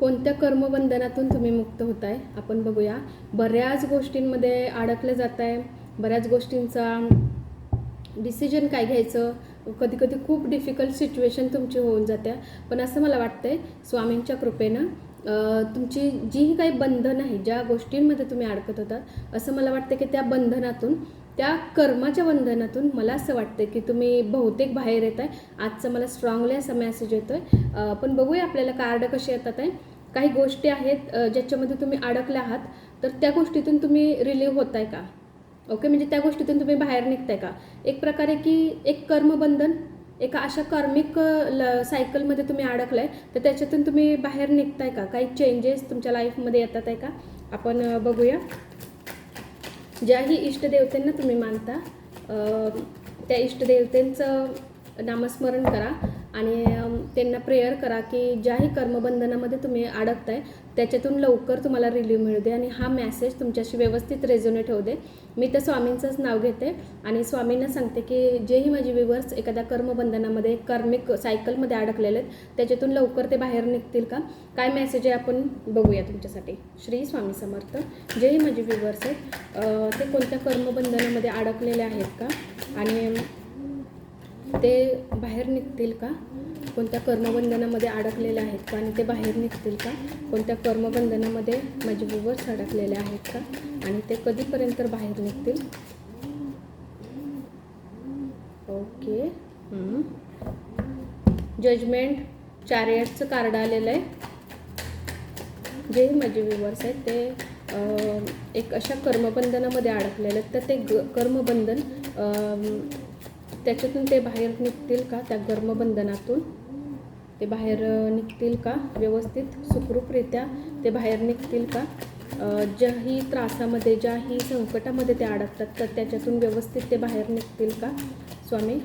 कोणत्या कर्मबंधनातून तुम्ही मुक्त होत आहे आपण बघूया. बऱ्याच गोष्टींमध्ये अडकलं जात आहे बऱ्याच गोष्टींचा डिसिजन काय घ्यायचं? कधी कधी खूप डिफिकल्ट सिच्युएशन तुमची होऊन जाते पण असं मला वाटतंय स्वामींच्या कृपेनं तुमची जीही काही बंधन आहे ज्या गोष्टींमध्ये तुम्ही अडकत होतात असं मला वाटतं की त्या बंधनातून त्या कर्माच्या बंधनातून मला असं वाटतं की तुम्ही बहुतेक बाहेर येत आहे आजचा मला स्ट्रॉंगली असा मेसेज येतो आहे पण बघूया आपल्याला कार्ड कसे येतात आहे. काही गोष्टी आहेत ज्याच्यामध्ये तुम्ही अडकल्या आहात तर त्या गोष्टीतून तुम्ही रिलीव्ह होत आहे का? ओके म्हणजे त्या गोष्टीतून तुम्ही बाहेर निघताय का? एक प्रकारे की एक कर्मबंधन एका अशा कार्मिक ल सायकलमध्ये तुम्ही अडकलाय तर त्याच्यातून तुम्ही बाहेर निघताय का? काही चेंजेस तुमच्या लाईफमध्ये येतात आहे का? आपण बघूया. ज्याही इष्टदेवतेंना तुम्ही मानता त्या इष्टदेवतेंचं नामस्मरण करा. आणि त्यांना प्रेयर करा की ज्याही कर्मबंधनामध्ये तुम्ही अडकताय त्याच्यातून लवकर तुम्हाला रिलीव मिळू दे आणि हा मॅसेज तुमच्याशी व्यवस्थित रेझोनेट होऊ दे. मी तर स्वामींचंच नाव घेते आणि स्वामींना सांगते की जेही माझे विवर्स एखाद्या कर्मबंधनामध्ये कर्मिक सायकलमध्ये अडकलेले आहेत त्याच्यातून लवकर ते बाहेर निघतील का? काय मेसेज आहे आपण बघूया तुमच्यासाठी. श्री स्वामी समर्थ. जेही माझे विवर्स आहेत ते कोणत्या कर्मबंधनामध्ये अडकलेले आहेत का? आणि ते बाहेर निघतील का? कोणत्या कर्मबंधनामध्ये अडकलेले आहेत का? आणि ते बाहेर निघतील का? कोणत्या कर्मबंधनामध्ये माझे विवर्स अडकलेले आहेत का? आणि ते कधीपर्यंत बाहेर निघतील? ओके. जजमेंट चॅरियटचं कार्ड आलेलं आहे. जे माझे विवर्स आहेत ते एक अशा कर्मबंधनामध्ये अडकलेले आहेत. तर ते ग कर्मबंधन त्याच्यातून ते बाहेर निघतील का? त्या गर्मबंधनातून? ते बाहेर निघतील का? व्यवस्थित सुखरूपरित्या ते बाहेर निघतील का? ज्याही त्रासामध्ये ज्याही संकटामध्ये ते अडकतात तर त्याच्यातून व्यवस्थित ते बाहेर निघतील का स्वामी?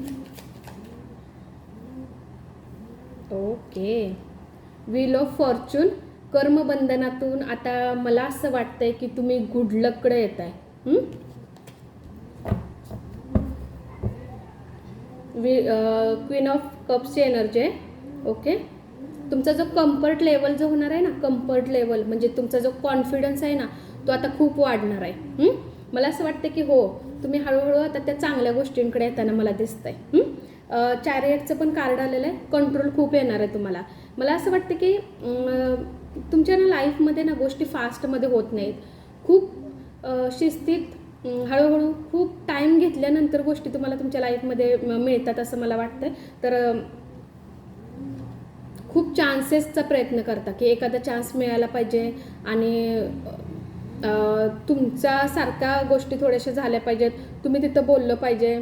ओके. व्हील ऑफ फॉर्च्यून कर्मबंधनातून आता मला असं वाटतंय की तुम्ही गुड लककडे येत आहे क्वीन ऑफ कप्सची एनर्जी आहे. ओके तुमचा जो कम्फर्ट लेवल जो होणार आहे ना कम्फर्ट लेवल म्हणजे तुमचा जो कॉन्फिडन्स आहे ना तो आता खूप वाढणार आहे. मला असं वाटतं की हो तुम्ही हळूहळू आता त्या चांगल्या गोष्टींकडे येताना मला दिसत आहे चॅरियटचं पण कार्ड आलेलं आहे. कंट्रोल खूप येणार आहे तुम्हाला. मला असं वाटतं की तुमच्या ना लाईफमध्ये ना गोष्टी फास्टमध्ये होत नाहीत. खूप शिस्तीत हळूहळू खूप टाईम घेतल्यानंतर गोष्टी तुम्हाला तुमच्या लाईफमध्ये मिळतात असं मला वाटतं तर खूप चान्सेसचा प्रयत्न करता की एखादा चान्स मिळायला पाहिजे आणि तुमचा सारख्या गोष्टी थोड्याशा झाल्या पाहिजेत. तुम्ही तिथं बोललं पाहिजे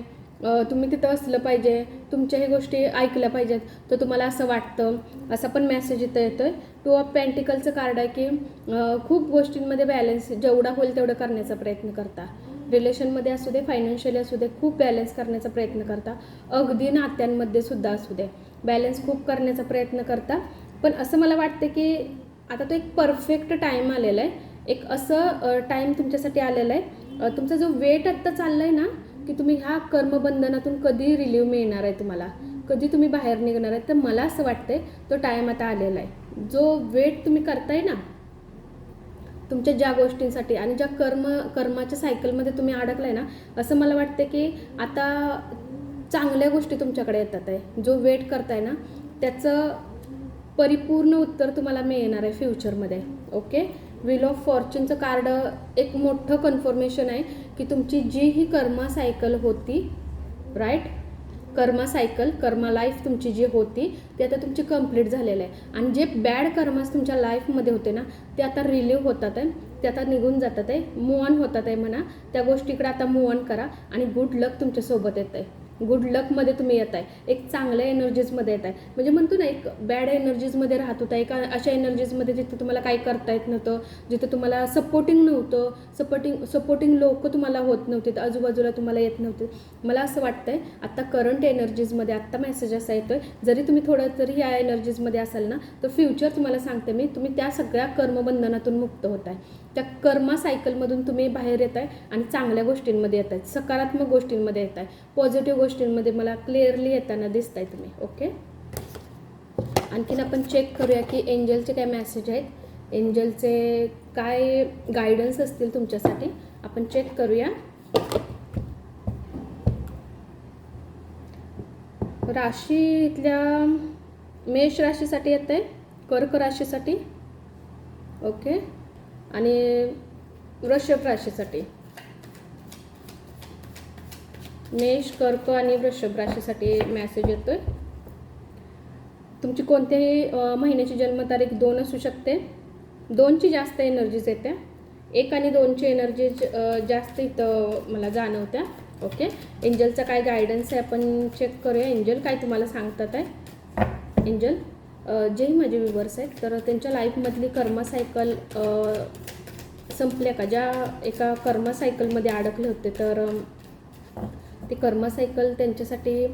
तुम्ही तिथं असलं पाहिजे तुमच्या हे गोष्टी ऐकल्या पाहिजेत तर तुम्हाला असं वाटतं. असा पण मेसेज इथं येतो आहे टू ऑफ पेंटिकलचं कार्ड आहे की खूप गोष्टींमध्ये बॅलन्स जेवढा होईल तेवढं करण्याचा प्रयत्न करता. रिलेशनमध्ये असू दे फायनान्शियली असू दे खूप बॅलन्स करण्याचा प्रयत्न करता. अगदी नात्यांमध्ये सुद्धा असू दे. बॅलन्स खूप करण्याचा प्रयत्न करता. पण असं मला वाटतं की आता तो एक परफेक्ट टाईम आलेला आहे. एक असं टाईम तुमच्यासाठी आलेला आहे. तुमचा जो वेट आत्ता चालला आहे ना की तुम्ही ह्या कर्मबंधनातून कधी रिलीव मिळणार आहे तुम्हाला? कधी तुम्ही बाहेर निघणार आहे? तर मला असं वाटतंय तो टाईम आता आलेला आहे. जो वेट तुम्ही करताय ना तुमच्या ज्या गोष्टींसाठी आणि ज्या कर्म कर्माच्या सायकलमध्ये तुम्ही अडकलाय ना असं मला वाटतं की आता चांगल्या गोष्टी तुमच्याकडे येतात आहे. जो वेट करताय ना त्याचं परिपूर्ण उत्तर तुम्हाला मिळणार आहे फ्युचरमध्ये ओके व्हील ऑफ फॉर्च्यूनचं कार्ड एक मोठं कन्फर्मेशन आहे की तुमची जी ही कर्मा सायकल होती right karma cycle karma life तुमची जी होती ती आता तुमची कंप्लीट झालेलं आहे. आणि जे बॅड कर्मास तुमच्या लाईफमध्ये होते ना ते आता रिलीव्ह होतात आहे. ते आता निघून जातात आहे. मूव ऑन होतात आहे म्हणा. त्या गोष्टीकडे आता मूव ऑन करा. आणि गुड लक तुमच्यासोबत येत आहे. गुड लकमध्ये तुम्ही येत आहे एक चांगल्या एनर्जीजमध्ये येत आहे म्हणजे म्हणतो ना एक बॅड एनर्जीजमध्ये राहत होता एका अशा एनर्जीजमध्ये जिथं तुम्हाला काही करता येत नव्हतं जिथं तुम्हाला सपोर्टिंग नव्हतं सपोर्टिंग सपोर्टिंग लोक तुम्हाला होत नव्हते आजूबाजूला तुम्हाला येत नव्हते. मला असं वाटतंय आत्ता करंट एनर्जीजमध्ये आत्ता मेसेज असा येतो आहे जरी तुम्ही थोडं जरी ह्या एनर्जीजमध्ये असाल ना तर फ्युचर तुम्हाला सांगते मी तुम्ही त्या सगळ्या कर्मबंधनातून मुक्त होत आहे त्या कर्मा सायकलमधून तुम्ही बाहेर येत आहे आणि चांगल्या गोष्टींमध्ये येत आहेत सकारात्मक गोष्टींमध्ये येत आहे पॉझिटिव्ह गोष्टींमध्ये मला क्लिअरली येताना दिसत आहे तुम्ही. ओके आणखीन आपण चेक करूया की एंजलचे काय मॅसेज आहेत. एंजलचे काय गायडन्स असतील तुमच्यासाठी? आपण चेक करूया. राशी इथल्या मेष राशीसाठी येत आहे कर्क राशीसाठी. ओके आणि वृषभ राशीसाठी मेष कर्क आणि वृषभ राशीसाठी मॅसेज येतोय. तुमची कोणत्याही महिन्याची जन्मतारीख दोन असू शकते. दोनची जास्त एनर्जीज येत्या. एक आणि दोनची एनर्जीज जास्त इथं मला जाणवत्या. ओके? एंजलचा काय गायडन्स आहे आपण चेक करूया. एंजल काय तुम्हाला सांगतात आहे? एंजल? जेही माझे विवर्स आहेत तर त्यांच्या लाईफमधली कर्मसायकल संपल्या का? ज्या एका कर्मसायकलमध्ये अडकले होते तर ती कर्मसायकल त्यांच्यासाठी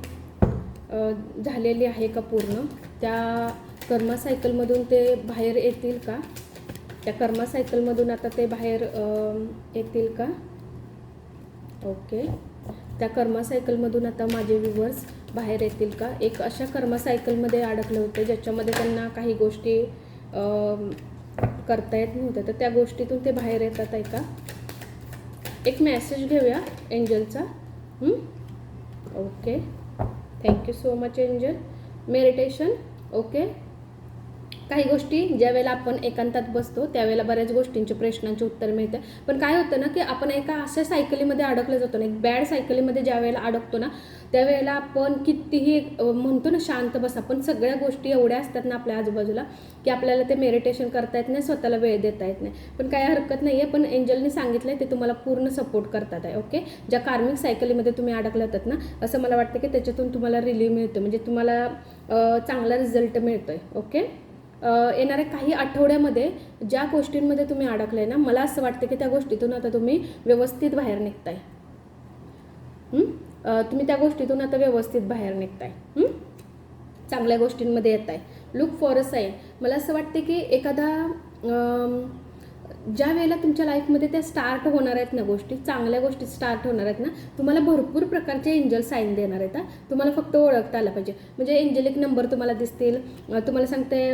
झालेली आहे का पूर्ण? त्या कर्मसायकलमधून ते बाहेर येतील का? त्या कर्मसायकलमधून आता ते बाहेर येतील का? ओके. त्या कर्मसायकलमधून आता माझे व्ह्युअर्स बाहेर येतील का? एक अशा कर्मसायकलमध्ये अडकलं अडकले होते ज्याच्यामध्ये त्यांना काही गोष्टी करता येत नव्हत्या. तर त्या गोष्टीतून ते बाहेर येतात आहे का? एक मेसेज घेऊया एंजलचा. Okay thank you so much angel. Meditation okay काही गोष्टी ज्या वेळेला आपण एकांतात बसतो त्यावेळेला बऱ्याच गोष्टींचे प्रश्नांचे उत्तर मिळते. पण काय होतं ना की आपण एका अशा सायकलीमध्ये अडकलं जातो ना एक बॅड सायकलीमध्ये ज्या वेळेला अडकतो ना त्यावेळेला आपण कितीही म्हणतो ना शांत बसा पण सगळ्या गोष्टी एवढ्या असतात ना आपल्या आजूबाजूला की आपल्याला ते मेडिटेशन करता येत नाही स्वतःला वेळ देता येत नाही. पण काय हरकत नाही आहे पण एंजलने सांगितलं आहे ते तुम्हाला पूर्ण सपोर्ट करतात आहे ओके ज्या कार्मिक सायकलीमध्ये तुम्ही अडकल्या होतात ना असं मला वाटतं की त्याच्यातून तुम्हाला रिलीव्ह मिळतो म्हणजे तुम्हाला चांगला रिझल्ट मिळतो आहे ओके येणाऱ्या काही आठवड्यामध्ये ज्या गोष्टींमध्ये तुम्ही अडकले ना मला असं वाटतं की त्या गोष्टीतून आता तुम्ही व्यवस्थित बाहेर निघताय. तुम्ही त्या गोष्टीतून आता व्यवस्थित बाहेर निघताय. चांगल्या गोष्टींमध्ये येत आहे लुक फॉर अ साईन मला असं वाटते की एखादा ज्या वेळेला तुमच्या लाईफमध्ये त्या स्टार्ट होणार आहेत ना गोष्टी चांगल्या गोष्टी स्टार्ट होणार आहेत ना तुम्हाला भरपूर प्रकारचे एंजल साईन देणार आहेत तुम्हाला फक्त ओळखता आलं पाहिजे. म्हणजे एंजेलिक नंबर तुम्हाला दिसतील तुम्हाला सांगते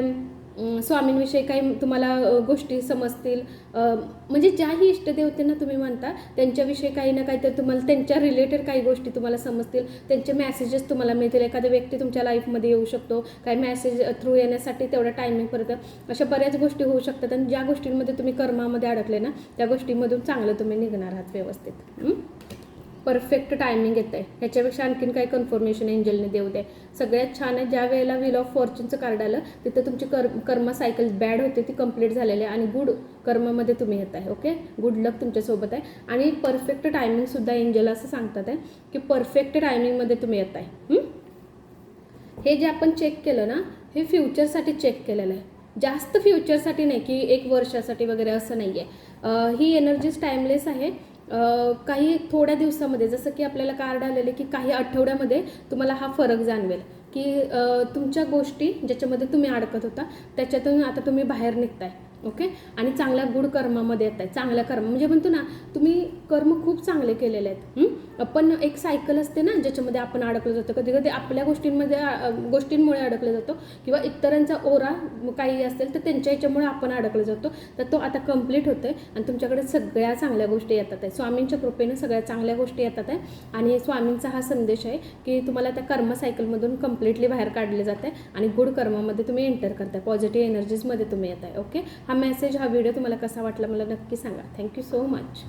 स्वामींविषयी काही तुम्हाला गोष्टी समजतील. म्हणजे ज्याही इष्टदेवतेंना तुम्ही म्हणता त्यांच्याविषयी काही ना काही तर तुम्हाला त्यांच्या रिलेटेड काही गोष्टी तुम्हाला समजतील. त्यांचे मेसेजेस तुम्हाला मिळतील. एखादा व्यक्ती तुमच्या लाईफमध्ये येऊ शकतो. काही मॅसेज थ्रू येण्यासाठी तेवढा टायमिंग परत. अशा बऱ्याच गोष्टी होऊ शकतात. आणि ज्या गोष्टींमध्ये तुम्ही कर्मामध्ये अडकले ना त्या गोष्टीमधून चांगलं तुम्ही निघणार आहात व्यवस्थित. हं? परफेक्ट टायमिंग येत आहे ह्याच्यापेक्षा आणखीन काही कन्फर्मेशन एंजलने देऊ दे. सगळ्यात छान आहे ज्या वेळेला व्हील ऑफ फॉर्च्यूनचं कार्ड आलं तिथं तुमची कर कर्म सायकल बॅड होते ती कंप्लीट झालेली आहे आणि गुड कर्मामध्ये तुम्ही येत आहे ओके गुड लक तुमच्यासोबत आहे. आणि परफेक्ट टायमिंगसुद्धा एंजल असं सांगतात आहे की परफेक्ट टायमिंगमध्ये तुम्ही येत आहे हे जे आपण चेक केलं ना हे फ्युचरसाठी चेक केलेलं आहे. जास्त फ्युचरसाठी नाही की एक वर्षासाठी वगैरे असं नाही आहे ही एनर्जीज टाईमलेस आहे. काही थोड्या दिवसामध्ये जसं की आपल्याला कार्ड आलेले की काही आठवड्यामध्ये तुम्हाला हा फरक जाणवेल. की तुमच्या गोष्टी ज्याच्यामध्ये तुम्ही अडकत होता त्याच्यातून आता तुम्ही बाहेर निघताय ओके? आणि चांगल्या गुड कर्मामध्ये येत आहे चांगल्या कर्म म्हणजे म्हणतो ना तुम्ही कर्म खूप चांगले केलेले आहेत पण एक सायकल असते ना ज्याच्यामध्ये आपण अडकलं जातो. कधी कधी आपल्या गोष्टींमध्ये गोष्टींमुळे अडकलं जातो. किंवा इतरांचा ओरा काही असेल तर त्यांच्या याच्यामुळे आपण अडकलं जातो. तर तो आता कंप्लीट आहे आणि तुमच्याकडे सगळ्या चांगल्या गोष्टी येतात आहे. स्वामींच्या कृपेनं सगळ्या चांगल्या गोष्टी येतात आहे. आणि स्वामींचा हा संदेश आहे की तुम्हाला त्या कर्म सायकलमधून कम्प्लिटली बाहेर काढले जाते आणि गुड कर्मामध्ये तुम्ही एंटर करताय. पॉझिटिव्ह एनर्जीजमध्ये तुम्ही येत आहे ओके हा मेसेज हा व्हिडिओ तुम्हाला कसा वाटला मला नक्की सांगा. Thank you so much